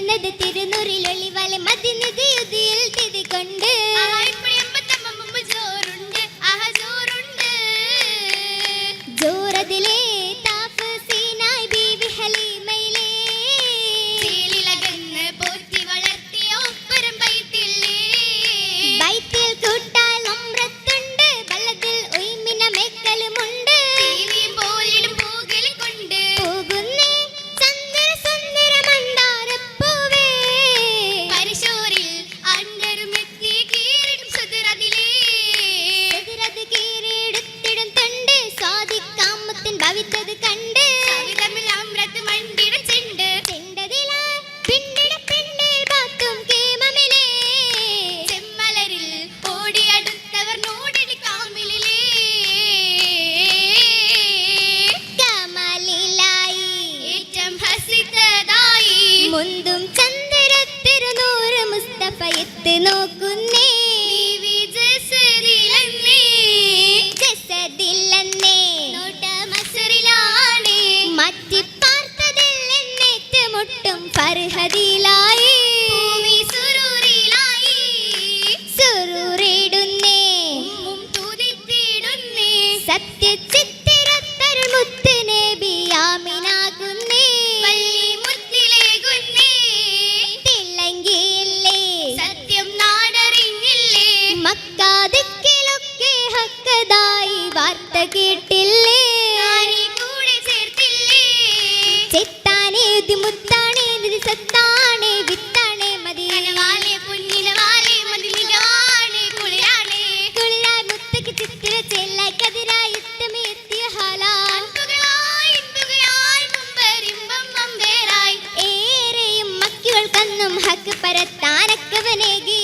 എന്നത് മതി നിധിയുതിയിൽ തിരി പരത്താനക്കവനേകി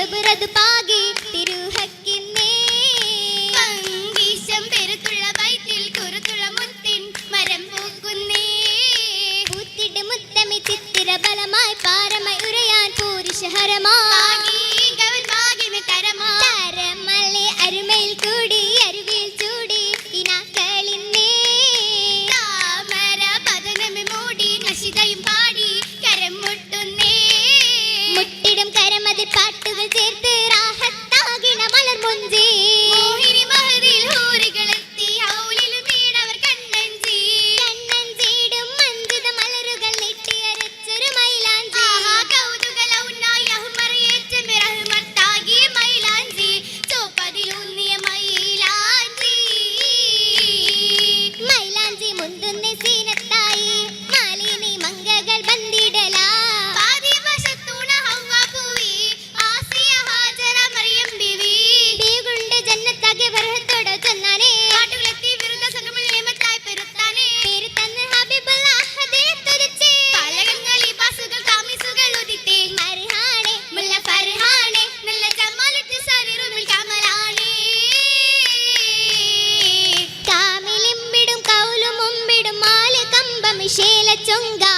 കബറത് പാകി തിരുഹക്കിന്നേ. പങ്കീശം പെരുത്തുള്ള വയറ്റിൽ കുറുത്തുള്ള മുത്തിൻ മരം പൂക്കുന്നേ. പൂത്തിട്ട് മുത്തമി ചിത്തിര ബലമായി പാരമ ഉരയാൻ പൂരിഷഹരമായി ചൊങ്ക